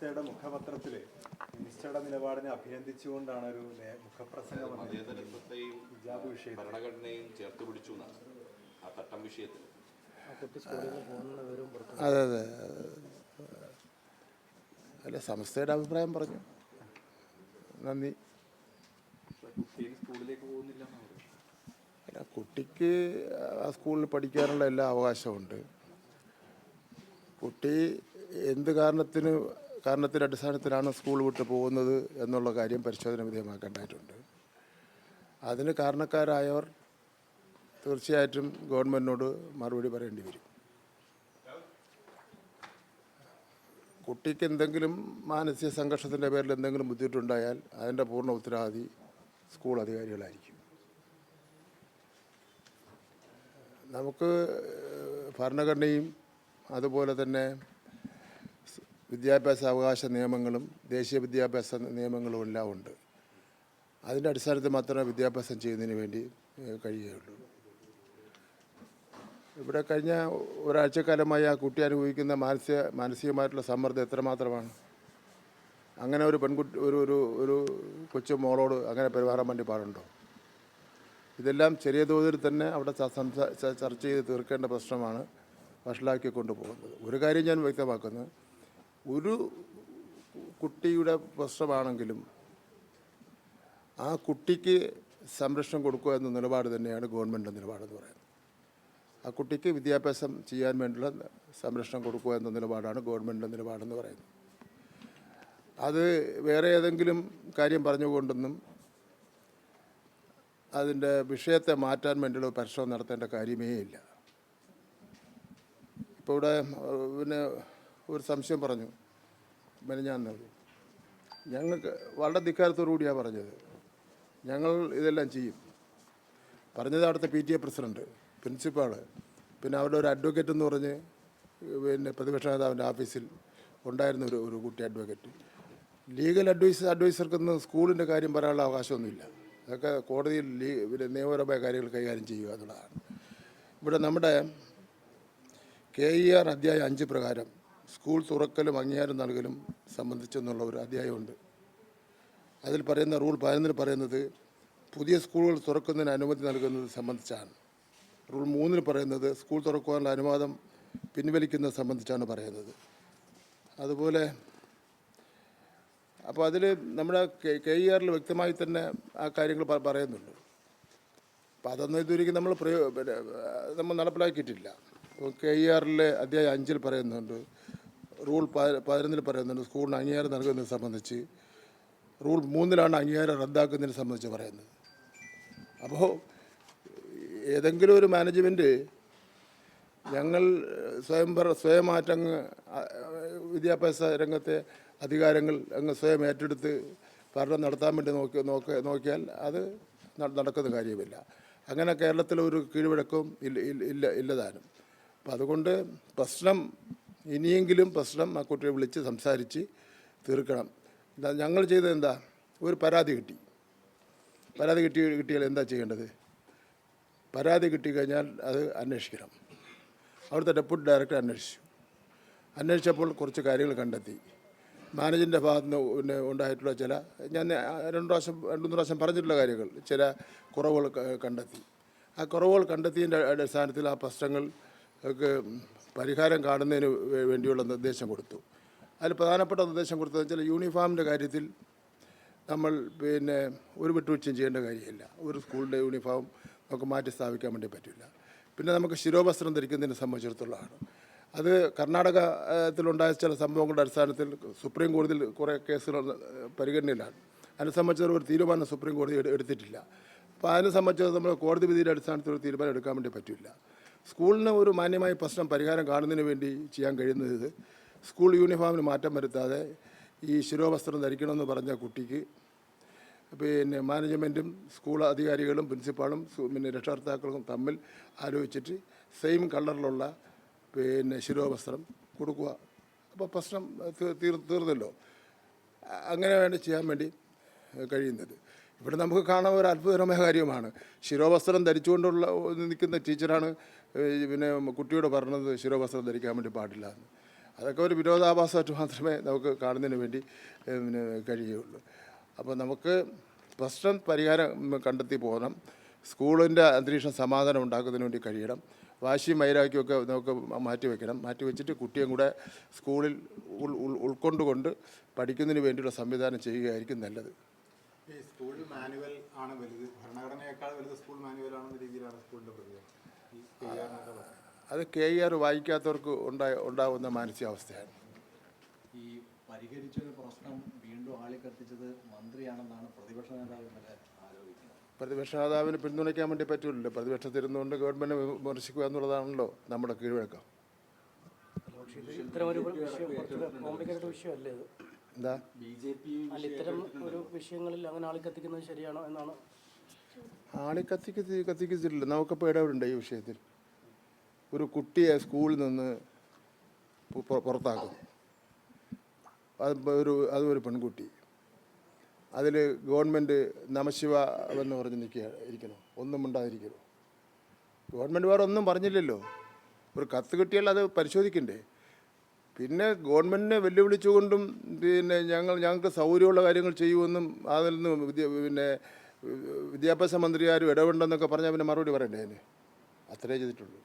സമസ്തയുടെ മുഖപത്രത്തിൽ മിനിസ്റ്ററുടെ നിലപാടിനെ അഭിനന്ദിച്ചുകൊണ്ടാണ് ഒരു മുഖപ്രസംഗം ഹിജാബ് ഭരണഘടനയും ചേർത്ത് പിടിച്ചു എന്നാണ് ആ തട്ടം വിഷയത്തിൽ. അതെ അതെ അല്ല സംസ്ഥയുടെ അഭിപ്രായം പറഞ്ഞു. നന്ദി. സ്കൂളിലേക്ക് പോകുന്നില്ല അല്ല കുട്ടിക്ക് ആ സ്കൂളിൽ പഠിക്കാനുള്ള എല്ലാ അവകാശമുണ്ട് കുട്ടി എന്ത് കാരണത്തിന് കാരണത്തിന്റെ അടിസ്ഥാനത്തിലാണ് സ്കൂൾ വിട്ട് പോകുന്നത് എന്നുള്ള കാര്യം പരിശോധന വിധേയമാക്കേണ്ടതായിട്ടുണ്ട്. അതിന് കാരണക്കാരായവർ തീർച്ചയായിട്ടും ഗവൺമെന്റിനോട് മറുപടി പറയേണ്ടി വരും. കുട്ടിക്ക് എന്തെങ്കിലും മാനസിക സംഘർഷത്തിന്റെ പേരിൽ എന്തെങ്കിലും ബുദ്ധിമുട്ടുണ്ടായാൽ അതിന്റെ പൂർണ ഉത്തരവാദി സ്കൂൾ അധികാരികളായിരിക്കും. നമുക്ക് ഭരണഘടനയും അതുപോലെ തന്നെ വിദ്യാഭ്യാസ അവകാശ നിയമങ്ങളും ദേശീയ വിദ്യാഭ്യാസ നിയമങ്ങളും എല്ലാം ഉണ്ട്. അതിന്റെ അടിസ്ഥാനത്തിൽ മാത്രമേ വിദ്യാഭ്യാസം ചെയ്യുന്നതിന് വേണ്ടി കഴിയുകയുള്ളൂ. ഇവിടെ കഴിഞ്ഞ ഒരാഴ്ചക്കാലമായി ആ കുട്ടി അനുഭവിക്കുന്ന മാനസിക മാനസികമായിട്ടുള്ള സമ്മർദ്ദം എത്രമാത്രമാണ്? അങ്ങനെ ഒരു പെൺകുട്ടി ഒരു ഒരു ഒരു കൊച്ചു മോളോട് അങ്ങനെ പെരുമാറാൻ വേണ്ടി പാടുണ്ടോ? ഇതെല്ലാം ചെറിയ തോതിൽ തന്നെ അവിടെ ചർച്ച ചെയ്ത് തീർക്കേണ്ട പ്രശ്നമാണ് വഷളാക്കി കൊണ്ടുപോകുന്നത്. ഒരു കാര്യം ഞാൻ വ്യക്തമാക്കുന്നത് ഒരു കുട്ടിയുടെ പ്രശ്നമാണെങ്കിലും ആ കുട്ടിക്ക് സംരക്ഷണം കൊടുക്കുക എന്ന നിലപാട് തന്നെയാണ് ഗവൺമെന്റ് നിലപാടെന്ന് പറയുന്നത്. ആ കുട്ടിക്ക് വിദ്യാഭ്യാസം ചെയ്യാൻ വേണ്ടിയുള്ള സംരക്ഷണം കൊടുക്കുക എന്ന നിലപാടാണ് ഗവൺമെന്റ് നിലപാടെന്ന് പറയുന്നത്. അത് വേറെ ഏതെങ്കിലും കാര്യം പറഞ്ഞുകൊണ്ടൊന്നും അതിന്റെ വിഷയത്തെ മാറ്റാൻ വേണ്ടിയുള്ള പരിശ്രമം നടത്തേണ്ട കാര്യമേ ഇല്ല. ഇപ്പോൾ ഇവിടെ പിന്നെ ഒരു സംശയം പറഞ്ഞു. മെനഞ്ഞാന്നത് ഞങ്ങൾക്ക് വളരെ ധിക്കാരത്തോടു കൂടിയാണ് പറഞ്ഞത്. ഞങ്ങൾ ഇതെല്ലാം ചെയ്യും. പറഞ്ഞത് അവിടുത്തെ P T A president principal. പിന്നെ അവരുടെ ഒരു അഡ്വക്കേറ്റ് എന്ന് പറഞ്ഞ് പിന്നെ പ്രതിപക്ഷ നേതാവിന്റെ ഓഫീസിൽ ഉണ്ടായിരുന്ന ഒരു ഒരു കുട്ടി അഡ്വക്കേറ്റ് ലീഗൽ അഡ്വൈസ് അഡ്വൈസർക്കൊന്നും സ്കൂളിന്റെ കാര്യം പറയാനുള്ള അവകാശമൊന്നുമില്ല. അതൊക്കെ കോടതിയിൽ ലീ പിന്നെ നിയമപരമായ കാര്യങ്ങൾ കൈകാര്യം ചെയ്യുക എന്നുള്ളതാണ്. ഇവിടെ നമ്മുടെ കെ ഇ ആർ അധ്യായം അഞ്ച് പ്രകാരം സ്കൂൾ തുറക്കലും അംഗീകാരം നൽകലും സംബന്ധിച്ചെന്നുള്ള ഒരു അധ്യായമുണ്ട്. അതിൽ പറയുന്ന റൂൾ പതിനൊന്നിൽ പറയുന്നത് പുതിയ സ്കൂളുകൾ തുറക്കുന്നതിന് അനുമതി നൽകുന്നത് സംബന്ധിച്ചാണ്. റൂൾ മൂന്നിൽ പറയുന്നത് സ്കൂൾ തുറക്കുവാനുള്ള അനുവാദം പിൻവലിക്കുന്നത് സംബന്ധിച്ചാണ് പറയുന്നത്. അതുപോലെ അപ്പോൾ അതിൽ നമ്മുടെ കെ ഇ ആറിൽ വ്യക്തമായി തന്നെ ആ കാര്യങ്ങൾ പറയുന്നുണ്ട്. അപ്പോൾ അതൊന്നും ഇതുവരെയും നമ്മൾ പ്രയോ നമ്മൾ നടപ്പിലാക്കിയിട്ടില്ല. കെ ഇ ആറിലെ അധ്യായം അഞ്ചിൽ പറയുന്നുണ്ട് റൂൾ പതിനൊന്നിൽ പറയുന്നുണ്ട് സ്കൂളിന് അംഗീകാരം നൽകുന്നതിനെ സംബന്ധിച്ച്. റൂൾ മൂന്നിലാണ് അംഗീകാരം റദ്ദാക്കുന്നതിനെ സംബന്ധിച്ച് പറയുന്നത്. അപ്പോൾ ഏതെങ്കിലും ഒരു മാനേജ്മെന്റ് ഞങ്ങൾ സ്വയംഭര സ്വയമാറ്റങ്ങ് വിദ്യാഭ്യാസ രംഗത്തെ അധികാരങ്ങൾ അങ്ങ് സ്വയം ഏറ്റെടുത്ത് ഭരണം നടത്താൻ വേണ്ടി നോക്കി നോക്കി നോക്കിയാൽ അത് നടക്കുന്ന കാര്യമില്ല. അങ്ങനെ കേരളത്തിലൊരു കീഴ്വഴക്കവും ഇല്ല ഇല്ല- ഇല്ല ഇല്ലതാനും അപ്പം അതുകൊണ്ട് പ്രശ്നം ഇനിയെങ്കിലും പ്രശ്നം ആ കുട്ടിയെ വിളിച്ച് സംസാരിച്ച് തീർക്കണം. ഞങ്ങൾ ചെയ്തത് എന്താ? ഒരു പരാതി കിട്ടി. പരാതി കിട്ടി കിട്ടിയാൽ എന്താ ചെയ്യേണ്ടത്? പരാതി കിട്ടി കഴിഞ്ഞാൽ അത് അന്വേഷിക്കണം. അവിടുത്തെ ഡെപ്യൂട്ടി ഡയറക്ടർ അന്വേഷിച്ചു. അന്വേഷിച്ചപ്പോൾ കുറച്ച് കാര്യങ്ങൾ കണ്ടെത്തി. മാനേജിന്റെ ഭാഗത്ത് നിന്ന് പിന്നെ ഉണ്ടായിട്ടുള്ള ചില ഞാൻ രണ്ട് പ്രാവശ്യം രണ്ട് മൂന്ന് പ്രാവശ്യം പറഞ്ഞിട്ടുള്ള കാര്യങ്ങൾ ചില കുറവുകൾ കണ്ടെത്തി. ആ കുറവുകൾ കണ്ടെത്തിയതിന്റെ അടിസ്ഥാനത്തിൽ ആ പ്രശ്നങ്ങൾക്ക് പരിഹാരം കാണുന്നതിന് വേണ്ടിയുള്ള നിർദ്ദേശം കൊടുത്തു. അതിൽ പ്രധാനപ്പെട്ട നിർദ്ദേശം കൊടുത്തത് വെച്ചാൽ യൂണിഫോമിന്റെ കാര്യത്തിൽ നമ്മൾ പിന്നെ ഒരു വിട്ടുവീഴ്ചയും ചെയ്യേണ്ട കാര്യമില്ല. ഒരു സ്കൂളിന്റെ യൂണിഫോം നമുക്ക് മാറ്റി സ്ഥാപിക്കാൻ വേണ്ടി പറ്റില്ല. പിന്നെ നമുക്ക് ശിരോവസ്ത്രം ധരിക്കുന്നതിനെ സംബന്ധിച്ചിടത്തോളമാണ്. അത് കർണാടകത്തിലുണ്ടായ ചില സംഭവങ്ങളുടെ അടിസ്ഥാനത്തിൽ സുപ്രീം കോടതിയിൽ കുറേ കേസുകൾ പരിഗണനയിലാണ്. അതിനെ സംബന്ധിച്ച് ഒരു തീരുമാനം സുപ്രീം കോടതി എടുത്തിട്ടില്ല. അപ്പോൾ അതിനെ സംബന്ധിച്ച് നമ്മൾ കോടതി വിധിയുടെ അടിസ്ഥാനത്തിൽ ഒരു തീരുമാനം എടുക്കാൻ വേണ്ടി പറ്റില്ല. സ്കൂളിന് ഒരു മാന്യമായ പ്രശ്നം പരിഹാരം കാണുന്നതിന് വേണ്ടി ചെയ്യാൻ കഴിയുന്നത് സ്കൂൾ യൂണിഫോമിന് മാറ്റം വരുത്താതെ ഈ ശിരോവസ്ത്രം ധരിക്കണമെന്ന് പറഞ്ഞ കുട്ടിക്ക് പിന്നെ മാനേജ്മെന്റും സ്കൂൾ അധികാരികളും പ്രിൻസിപ്പാളും പിന്നെ രക്ഷകർത്താക്കളും തമ്മിൽ ആലോചിച്ചിട്ട് സെയിം കളറിലുള്ള പിന്നെ ശിരോവസ്ത്രം കൊടുക്കുക. അപ്പോൾ പ്രശ്നം തീർ തീർന്നല്ലോ. അങ്ങനെ വേണ്ടി ചെയ്യാൻ വേണ്ടി കഴിയുന്നത്. ഇവിടെ നമുക്ക് കാണാൻ ഒരു അത്ഭുതകരമായ കാര്യമാണ്. ശിരോവസ്ത്രം ധരിച്ചുകൊണ്ടുള്ള നിൽക്കുന്ന ടീച്ചറാണ് പിന്നെ കുട്ടിയോട് പറഞ്ഞത് ശിരോവസ്ത്രം ധരിക്കാൻ വേണ്ടി പാടില്ല എന്ന്. അതൊക്കെ ഒരു വിരോധാഭാസമായിട്ട് മാത്രമേ നമുക്ക് കാണുന്നതിന് വേണ്ടി പിന്നെ കഴിയുകയുള്ളൂ. അപ്പോൾ നമുക്ക് പ്രശ്നം പരിഹാരം കണ്ടെത്തി പോകണം. സ്കൂളിന്റെ അന്തരീക്ഷം സമാധാനം ഉണ്ടാക്കുന്നതിന് വേണ്ടി കഴിയണം. വാശിയും വൈരാഗ്യമൊക്കെ നമുക്ക് മാറ്റി വയ്ക്കണം മാറ്റി വെച്ചിട്ട് കുട്ടിയും കൂടെ സ്കൂളിൽ ഉൾ ഉൾ- ഉൾക്കൊണ്ടുകൊണ്ട് പഠിക്കുന്നതിന് വേണ്ടിയുള്ള സംവിധാനം ചെയ്യുകയായിരിക്കും നല്ലത്. സ്കൂൾ മാനുവൽ ആണ് വലുത്. ഭരണഘടനയേക്കാൾ വലുത് സ്കൂൾ മാനുവൽ ആണെന്ന രീതിയിലാണ് സ്കൂളിന്റെ പ്രതികരണം. അത് കെ ഇ ആർ വായിക്കാത്തവർക്ക് ഉണ്ടായ ഉണ്ടാവുന്ന മാനസികാവസ്ഥയാണ്. ഈ പരിഹരിച്ചൊരു പ്രശ്നം വീണ്ടും ആളിക്കത്തിച്ചത് മന്ത്രിയാണെന്നാണ് പ്രതിപക്ഷ നേതാവ് ആരോപിക്കുന്നത്. പ്രതിപക്ഷ നേതാവിന് പിന്തുണയ്ക്കാൻ വേണ്ടി പറ്റില്ലല്ലോ പ്രതിപക്ഷത്തിരുന്നുകൊണ്ട് ഗവൺമെന്റ് വിമർശിക്കുക എന്നുള്ളതാണല്ലോ നമ്മുടെ കീഴ്വഴക്കം. പക്ഷേ ഒരു കോംപ്ലിക്കേറ്റഡ് വിഷയമല്ലേ ഇത്? എന്താ? ബി ജെ പി അല്ല ഇത്തരം ഒരു വിഷയങ്ങളിൽ അങ്ങനെ ആളിക്കത്തിക്കുന്നത് ശരിയാണോ എന്നാണ് ആളെ കത്തി കത്തിക്കത്തില്ല നമുക്കിപ്പോൾ ഇടപെടണ്ട ഈ വിഷയത്തിൽ? ഒരു കുട്ടിയെ സ്കൂളിൽ നിന്ന് പുറത്താക്കും അത് ഒരു അതും ഒരു പെൺകുട്ടി. അതിൽ ഗവൺമെന്റ് നമശിവ എന്ന് പറഞ്ഞ് നിൽക്കുക ഇരിക്കണം ഒന്നും മിണ്ടാതിരിക്കണം ഗവൺമെന്റ് വേറെ ഒന്നും പറഞ്ഞില്ലല്ലോ. ഒരു കത്ത് കിട്ടിയാൽ അത് പരിശോധിക്കണ്ടേ? പിന്നെ ഗവൺമെന്റിനെ വെല്ലുവിളിച്ചുകൊണ്ടും പിന്നെ ഞങ്ങൾ ഞങ്ങൾക്ക് സൗകര്യമുള്ള കാര്യങ്ങൾ ചെയ്യുമെന്നും അതിൽ നിന്ന് പിന്നെ വിദ്യാഭ്യാസ മന്ത്രിയാരും ഇടപെടണമെന്നൊക്കെ പറഞ്ഞാൽ പിന്നെ മറുപടി പറയണ്ടേ അതിന്? അത്രേ ചെയ്തിട്ടുള്ളൂ.